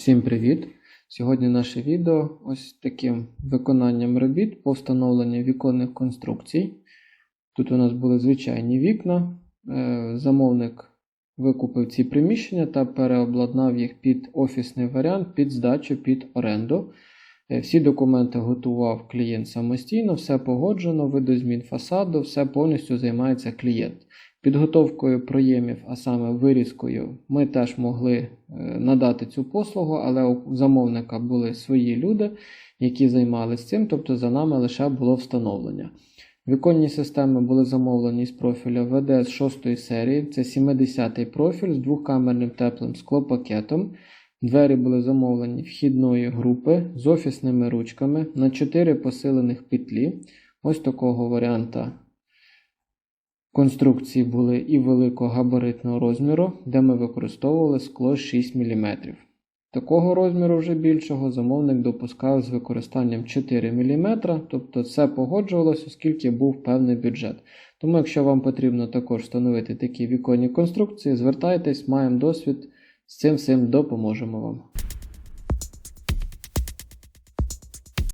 Всім привіт! Сьогодні наше відео ось таким виконанням робіт по встановленню віконних конструкцій. Тут у нас були звичайні вікна. Е, Замовник викупив ці приміщення та переобладнав їх під офісний варіант, під здачу, під оренду. Е, Всі документи готував клієнт самостійно, все погоджено, видозмін фасаду, все повністю займається клієнт. Підготовкою проємів, а саме вирізкою, ми теж могли е, надати цю послугу, але у замовника були свої люди, які займалися цим, тобто за нами лише було встановлення. Віконні системи були замовлені з профіля ВДС 6 серії, це 70-й профіль з двохкамерним теплим склопакетом. Двері були замовлені вхідної групи з офісними ручками на 4 посилених петлі. Ось такого варіанта Конструкції були і великогабаритного розміру, де ми використовували скло 6 мм. Такого розміру вже більшого замовник допускав з використанням 4 мм, тобто все погоджувалося, оскільки був певний бюджет. Тому, якщо вам потрібно також встановити такі віконні конструкції, звертайтесь, маємо досвід, з цим всім допоможемо вам.